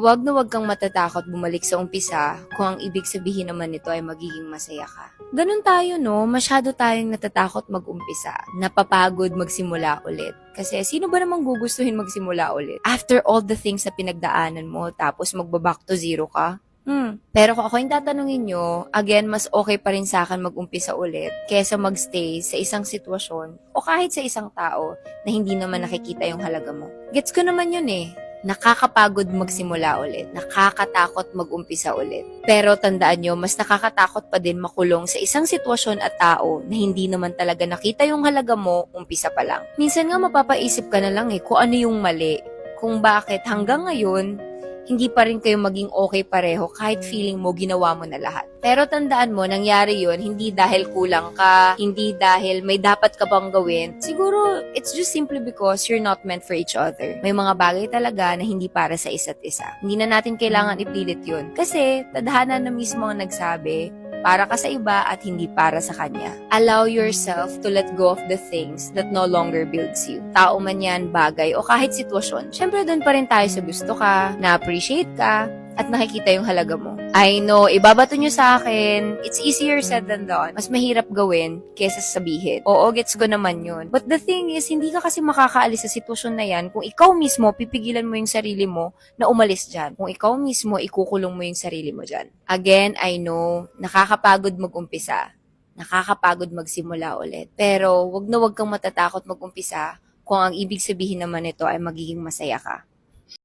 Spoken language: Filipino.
Huwag na huwag kang matatakot bumalik sa umpisa kung ang ibig sabihin naman nito ay magiging masaya ka. Ganun tayo, no? Masyado tayong natatakot mag-umpisa. Napapagod magsimula ulit. Kasi sino ba namang gugustuhin magsimula ulit? After all the things na pinagdaanan mo, tapos magbaback to zero ka? Hmm. Pero kung ako yung tatanungin nyo, again, mas okay pa rin sa akin mag-umpisa ulit kesa magstay sa isang sitwasyon o kahit sa isang tao na hindi naman nakikita yung halaga mo. Gets ko naman yun eh. Nakakapagod magsimula ulit. Nakakatakot mag-umpisa ulit. Pero tandaan nyo, mas nakakatakot pa din makulong sa isang sitwasyon at tao na hindi naman talaga nakita yung halaga mo umpisa pa lang. Minsan nga mapapaisip ka na lang eh kung ano yung mali. Kung bakit hanggang ngayon, hindi pa rin kayo maging okay pareho kahit feeling mo ginawa mo na lahat. Pero tandaan mo, nangyari yun hindi dahil kulang ka, hindi dahil may dapat ka bang gawin. Siguro, it's just simply because you're not meant for each other. May mga bagay talaga na hindi para sa isa't isa. Hindi na natin kailangan ipilit yun. Kasi, tadhana na mismo ang nagsabi, para ka sa iba at hindi para sa kanya. Allow yourself to let go of the things that no longer builds you. Tao man yan, bagay, o kahit sitwasyon. Siyempre, doon pa rin tayo sa gusto ka, na-appreciate ka, at nakikita yung halaga mo. I know, ibabato nyo sa akin, it's easier said than done. Mas mahirap gawin kesa sabihin. Oo, gets ko naman yun. But the thing is, hindi ka kasi makakaalis sa sitwasyon na yan kung ikaw mismo pipigilan mo yung sarili mo na umalis dyan. Kung ikaw mismo ikukulong mo yung sarili mo dyan. Again, I know, nakakapagod mag-umpisa. Nakakapagod magsimula ulit. Pero, wag na wag kang matatakot mag-umpisa kung ang ibig sabihin naman nito ay magiging masaya ka.